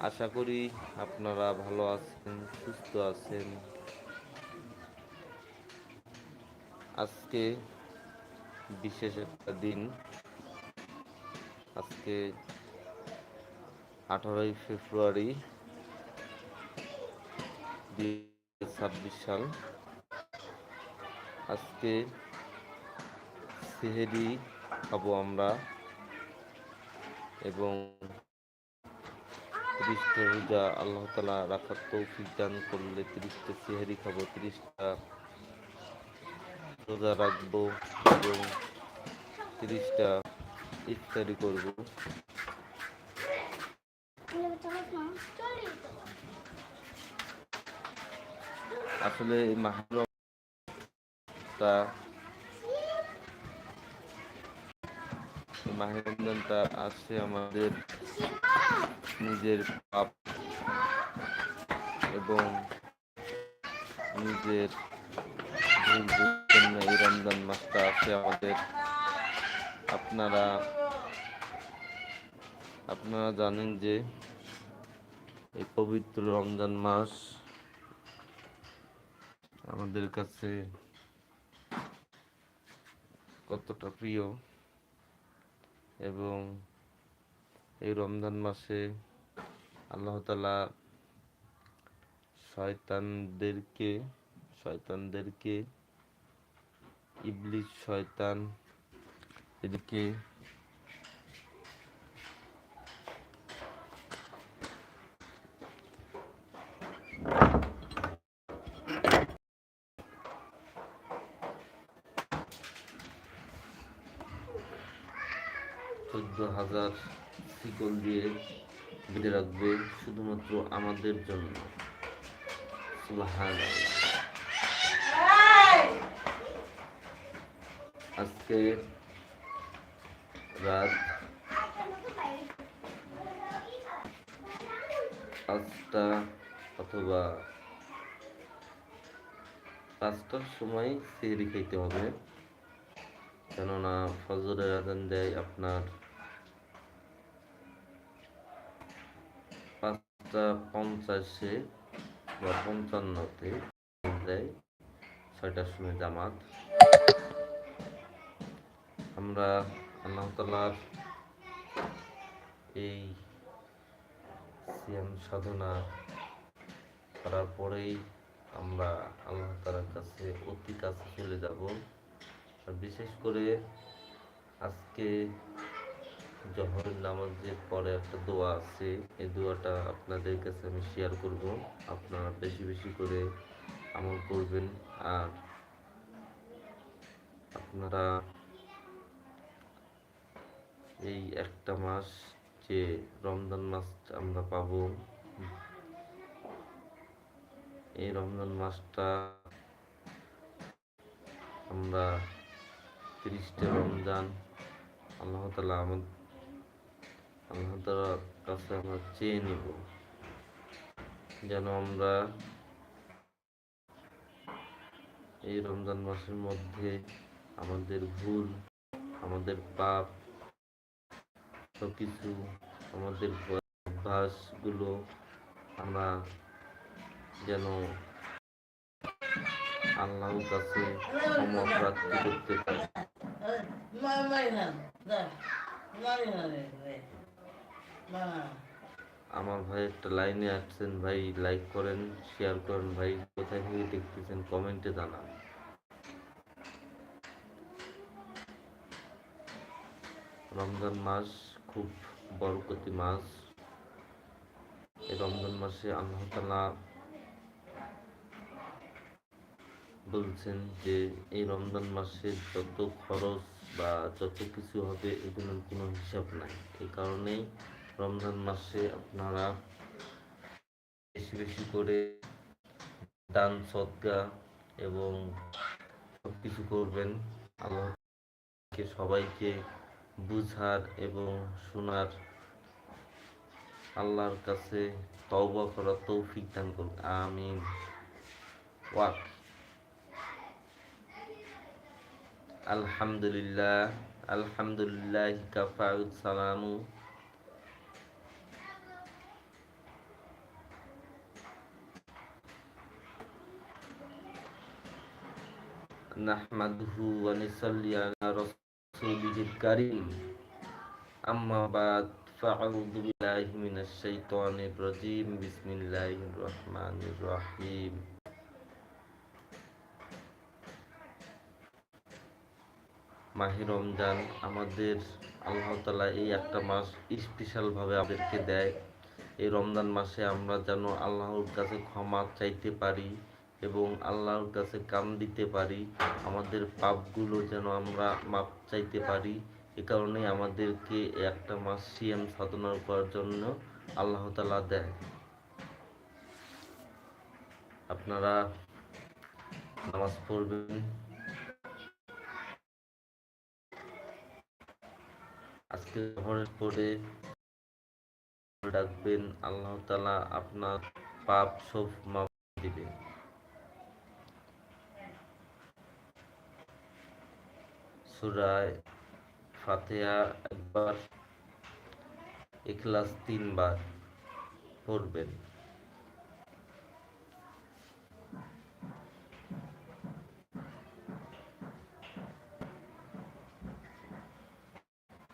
আশা করি আপনারা ভালো আছেন, সুস্থ আছেন। আজকে বিশেষ একটা দিন। আজকে আঠারোই ফেব্রুয়ারি দুই ছাব্বিশ সাল। আজকে সেহেরি খাব আমরা এবং তিরিশটা রোজা আল্লাহ তালা রাখার তৌফিক দান করলে তিরিশটা সেহেরি খাব, তিরিশটা রোজা রাখব এবং তিরিশটা ইফতারি করব। আসলে এই মাহরমটা মাহের আসছে আমাদের নিজের পাপ এবং নিজের জন্য এই রমজান মাসটা আছে আমাদের। আপনারা আপনারা জানেন যে এই পবিত্র রমজান মাস আমাদের কাছে কতটা প্রিয় এবং এই রমজান মাসে আল্লাহ তালা শয়তানদেরকে শয়তানদেরকে ইবলিশ শয়তান এদেরকে চোদ্দ হাজার শিকল দিয়ে বেঁধে রাখবে শুধুমাত্র আমাদের জন্য। আজকে রাত পাঁচটা অথবা পাঁচটার সময় সেহরি খেতে হবে। কেননা ফজরের আজান দেয় আপনার পাঁচটা পঞ্চাশে বা পঞ্চান্নতে দেয় ছয়টার সময় জামাত। আমরা আল্লাহ তালার এই সিয়াম সাধনা করার পরেই আমরা আল্লাহ তালার কাছে অতি কাছে চলে যাব। আর বিশেষ করে আজকে জহরের নামাজের পরে একটা দোয়া আছে। এই দোয়াটা আপনাদের কাছে আমি শেয়ার করব। আপনারা বেশি বেশি করে আমল করবেন। আর আপনারা এই একটা মাস যে রমজান মাস আমরা পাবো, এই রমজান মাসটা আমরা তিরিশটা রমজান আল্লাহ তালা আমার আল্লাহ তালার কাছে আমরা চেয়ে নিব যেন আমরা এই রমজান মাসের মধ্যে আমাদের ভুল আমাদের পাপ সব কিছু আমাদের অভ্যাসগুলো আমরা যেন আল্লাহর কাছে করতে পারি আমার ভাই একটা লাইনে আসছেন ভাই লাইক করেন শেয়ার করেন, ভাই কোথায় থেকে দেখতেছেন কমেন্টে জানান। রমজান মাস খুব বরকতি মাস। এই রমজান মাসে আল্লাহ তালা বলছেন যে, এই রমজান মাসে যত খরচ বা যত কিছু হবে, এগুলোর কোনো হিসাব নাই। এই কারণেই রমজান মাসে আপনারা বেশি বেশি করে দান সদ্গা এবং সব কিছু করবেন। আল্লাহকে সবাইকে বুঝার এবং শোনার আল্লাহর কাছে তওবা করার তৌফিক দান করুন। আমিন। ওয়াক। আলহামদুলিল্লাহ আলহামদুলিল্লাহ, কাফা, সালামু نحمده ونصلي على رسوله الكريم أما بعد فأعوذ بالله من الشيطان الرجيم بسم الله الرحمن الرحيم মাহে রমজান আমাদের আল্লাহ তালা এই একটা মাস স্পেশালভাবে আমাদেরকে দেয় এই রমজান মাসে আমরা যেন আল্লাহর কাছে ক্ষমা চাইতে পারি এবং আল্লাহর কাছে কাম দিতে পারি, আমাদের পাপগুলো যেন আমরা মাপ চাইতে পারি, এ কারণে আমাদেরকে একটা মাস সিএম সাধনা করার জন্য আল্লাহ তালা দেয়। আপনারা নামাজ পড়বেন। আজকে জহরের পরে ডাকবেন, আল্লাহ তালা আপনার পাপ সব মাপ দিবে সুরায় ফাতেহা একবার ইখলাস তিনবার পড়বেন।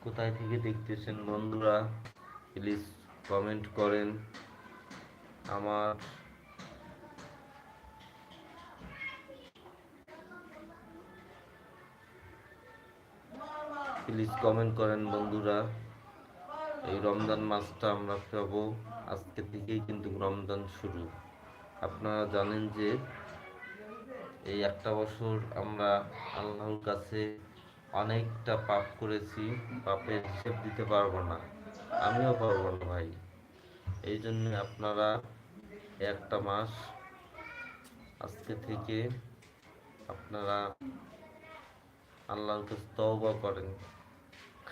কোথায় থেকে দেখতেছেন বন্ধুরা প্লিজ কমেন্ট করেন। আমার প্লিজ কমেন্ট করেন বন্ধুরা। এই রমজান মাসটা আমরা পাবো। আজকে থেকেই কিন্তু রমজান শুরু। আপনারা জানেন যে এই একটা বছর আমরা আল্লাহর কাছে অনেকটা পাপ করেছি, পাপের হিসেব দিতে পারব না। আমিও পারব না ভাই। এই জন্য আপনারা একটা মাস আজকে থেকে আপনারা আল্লাহর কাছে তওবা করেন।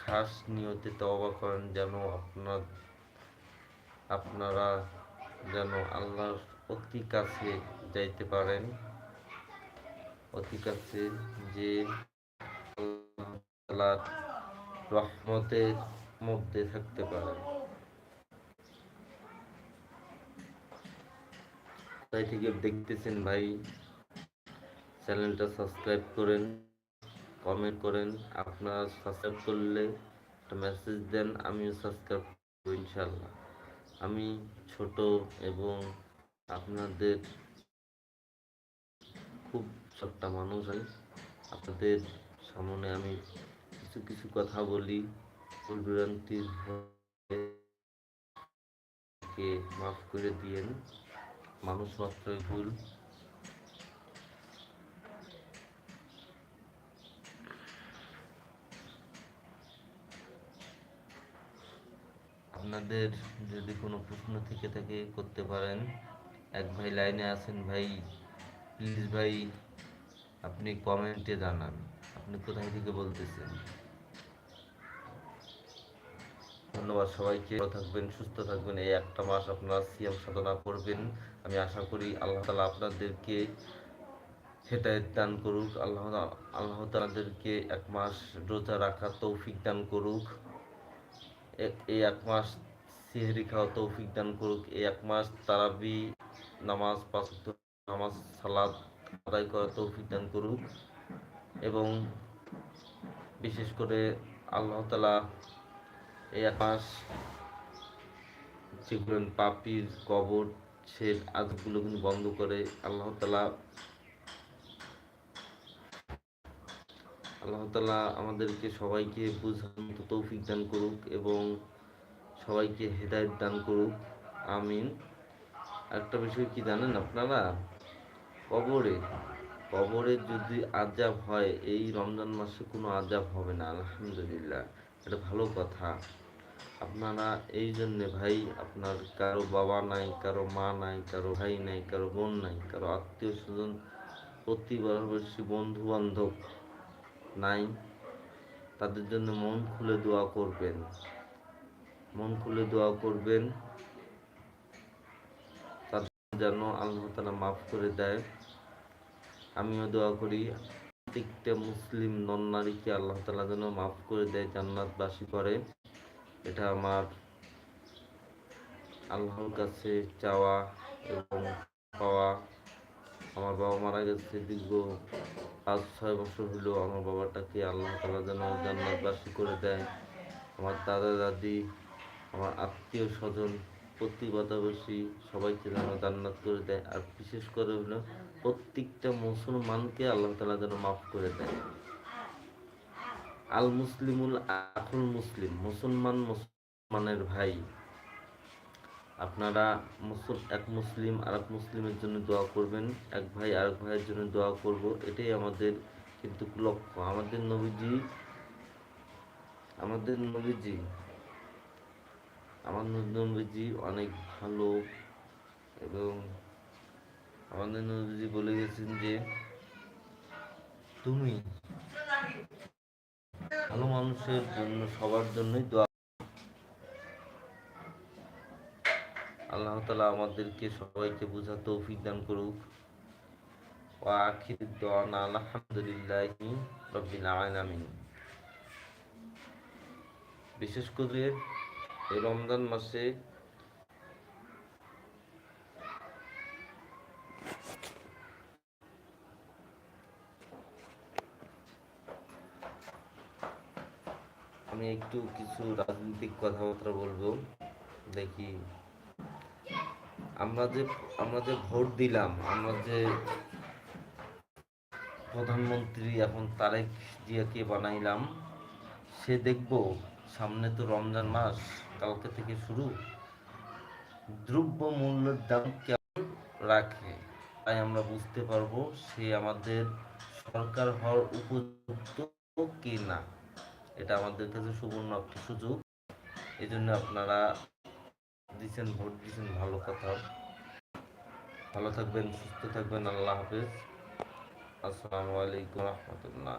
খাস নিয়তে তওবা করেন যেন আপনার, আপনারা যেন আল্লাহর অতি কাছে যাইতে পারেন। অতি কাছে যে আল্লাহর রহমতের মধ্যে থাকতে পারেন। তাই থেকে দেখতেছেন ভাই? চ্যানেলটা সাবস্ক্রাইব করেন। কমেন্ট করেন, আপনারা সাবস্ক্রাইব করলে একটা মেসেজ দেন, আমিও সাবস্ক্রাইব করব ইনশাল্লাহ। আমি ছোট এবং আপনাদের খুব ছোট্ট মানুষ হয় আপনাদের সামনে আমি কিছু কিছু কথা বলি। ভুল বিভ্রান্তির কে মাফ করে দিয়েন। মানুষ মাত্রই ভুল। আপনাদের যদি কোনো প্রশ্ন থেকে থাকে করতে পারেন। এক ভাই লাইনে আছেন ভাই প্লিজ ভাই, আপনি কমেন্টে জানান। আপনি কোথায় থেকে বলতেছেন? ধন্যবাদ সবাইকে। ভালো থাকবেন, সুস্থ থাকবেন। এই একটা মাস আপনারা সিএম সাধনা করবেন। আমি আশা করি আল্লাহ তালা আপনাদেরকে হেদায়ত দান করুক। আল্লাহ আল্লাহ তালাদেরকে এক মাস রোজা রাখা তৌফিক দান করুক। এই এক মাস সিহরি খাওয়া তৌফিক দান করুক। এই এক মাস তারাবি নামাজ, পাঁচ নামাজ সালাদ আদায় করা তৌফিক দান করুক এবং বিশেষ করে আল্লাহ তালা এই এক মাস যেগুলো পাপির কবর সে আজগুলো কিন্তু বন্ধ করে আল্লাহ তালা আল্লাহ তালা আমাদেরকে সবাইকে বুঝার তৌফিক দান করুক এবং সবাইকে হেদায়ত দান করুক। আমিন। একটা বিষয় কি জানেন আপনারা? কবরে কবরে যদি আজাব হয়, এই রমজান মাসে কোনো আজাব হবে না, আলহামদুলিল্লাহ। এটা ভালো কথা। আপনারা এই জন্যে ভাই, আপনার কারও বাবা নাই, কারও মা নাই, কারও ভাই নাই, কারও বোন নাই, কারও আত্মীয় স্বজন প্রতিবেশী বন্ধু বান্ধব নাই। তাদের জন্য মন খুলে দোয়া করবেন। মন খুলে দোয়া করবেন। যেন আল্লাহ তালা মাফ করে দেয়। আমিও দোয়া করি, প্রত্যেকটা মুসলিম নন নারীকে আল্লাহ তালা যেন মাফ করে দেয়, জান্নাতবাসী করে। এটা আমার আল্লাহর কাছে চাওয়া এবং পাওয়া। আমার বাবা মারা গেছে দীর্ঘ পাঁচ ছয় বছর হলো আমার বাবাটাকে আল্লাহ তালা যেন জান্নাতবাসী করে দেয়? আমার দাদা, দাদি, আমার আত্মীয় স্বজন প্রতিবাদাবাসী সবাইকে যেন জান্নাত করে দেয়। আর বিশেষ করে হলো প্রত্যেকটা মুসলমানকে আল্লাহ তালা যেন মাফ করে দেয়। আল মুসলিমুল আকুল মুসলিম মুসলমান মুসলমানের ভাই। আপনারা এক মুসলিম আর এক মুসলিমের জন্য দোয়া করবেন। এক ভাই আর এক ভাইয়ের জন্য দোয়া করব। এটাই আমাদের কিন্তু লক্ষ্য। আমাদের নবীজি আমাদের নবীজি আমার নবীজি অনেক ভালো এবং আমাদের নবীজি বলে গেছেন যে, তুমি ভালো মানুষের জন্য, সবার জন্যই দোয়া আল্লাহ তালা আমাদেরকে সবাইকে বোঝা তৌফিক দান করুক। আলহামদুলিল্লাহ রবিল বিশেষ করে এই রমজান মাসে আমি একটু কিছু রাজনৈতিক কথাবার্তা বলব। দেখি আমরা যে আমরা যে ভোট দিলাম, আমরা যে প্রধানমন্ত্রী এখন তারেক জিয়াকে বানাইলাম, সে দেখব সামনে তো রমজান মাস, কালকে থেকে শুরু। দ্রব্য মূল্যের দাম কেমন রাখে, তাই আমরা বুঝতে পারব সে আমাদের সরকার হওয়ার উপযুক্ত কি না এটা আমাদের কাছে সুবর্ণ একটা সুযোগ। এই জন্য আপনারা দিচ্ছেন ভোট দিচ্ছেন ভালো কথা। ভালো থাকবেন সুস্থ থাকবেন আল্লাহ হাফেজ। আসসালামু আলাইকুম রহমতুল্লাহ।